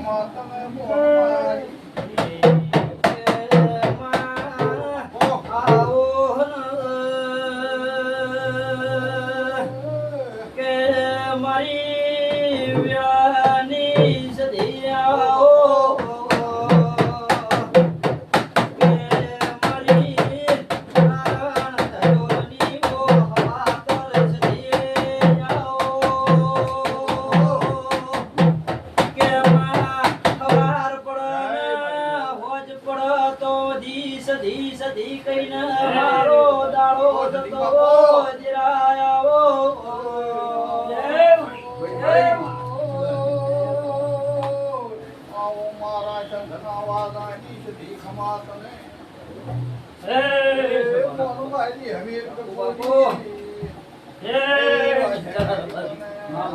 ખમા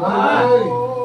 વાગાની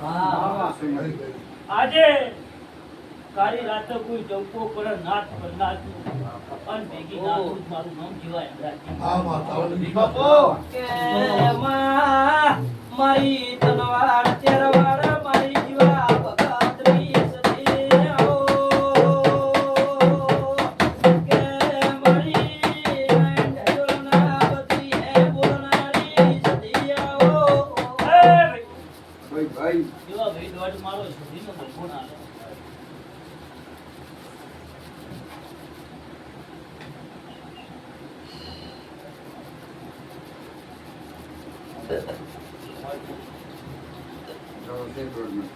ભાઈ, ભાઈ. આજે કાળી રાતે કોઈ ચૌકો પર નાથ પર નાથ અન ભેગી નાથું મારું નામ જીવાય મારી મારો સુધીનો બલગો ના લે. ચાલો તે પ્રમાણે.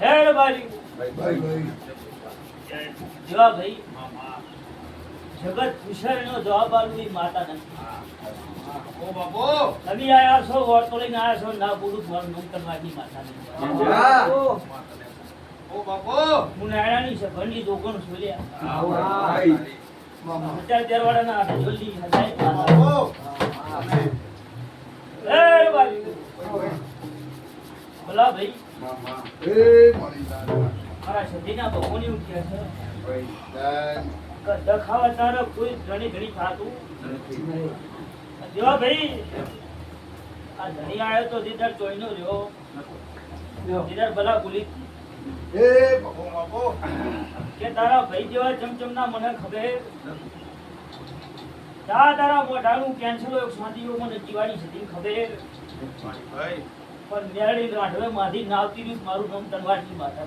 હેડ બારી ભાઈ, ભાઈ. જીવા ભાઈ જગત વિષયનો જવાબ આલવું માતા નથી. ઓ બાપો. તમે આયા છો ઓળતો લઈને આયા છો ના પૂરું મારું નામ કરવાની માતા નથી. ઓ બાપો. હું નાયણાની છે ઘરની દોગણ છોલ્યા. અત્યારે તેરવાડાના હાથે બાપો. ભલા ભાઈ. મારી સદીના ભગવાનની ઉઠ્યા છે. દખાવા તારે કોઈ ઘણી ઘણી થાતું નથી. ભાઈ આ ધણી આવ્યો તો દીદાર ચોઈનો રહ્યો. દીદાર ભલા બોલી એ બાપો, બાપો. કે તારા ભાઈ જેવા ચમચમના મને ખબર તા તારા મોઢાનું કેન્સલ હોય શાંતિઓ મને ખબર પણ મેળી રાઠવે માથી નાવતી રહ્યું મારું નામ તનવારની માતા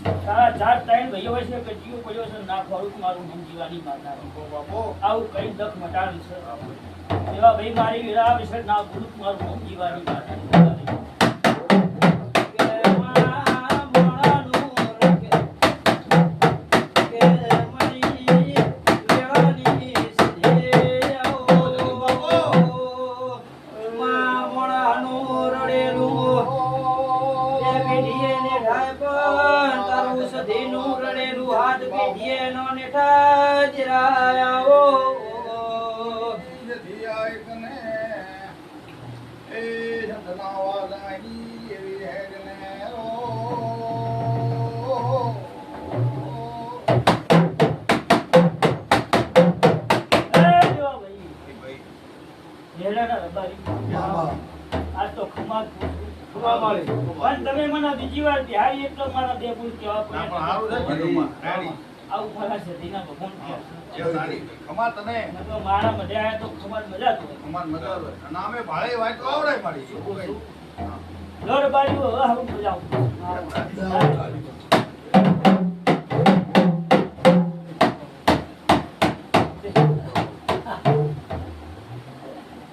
તારા ચાર ત્રણ ભાઈઓ હોય છે કે જીવ પડ્યો છે ના ખોરું મારું નામ જીવાની માતા. આવું કઈ દખ મટાડ્યું છે. એવા ભાઈ મારી વીરા વિશે ના ગુરુ મારું નામ જીવાની માતા. નથી આ એકને. એ શંખના વાગાની એવી હેડને. ઓ. મામા. આ તો ખમા ખમા માળી. પણ તમે મને બીજી વાર બિહારી એટલે મારા બે પૂર છે પડે. આવું ફરા છે દીના ભગવાન જે તારી ખમા તને? મારા મજા આવે તો ખમાર મજા તો ખમા મજા આવે અને આમે ભાળે વાય તો આવડે મારી છું? લોડ હવે હું મજા આવું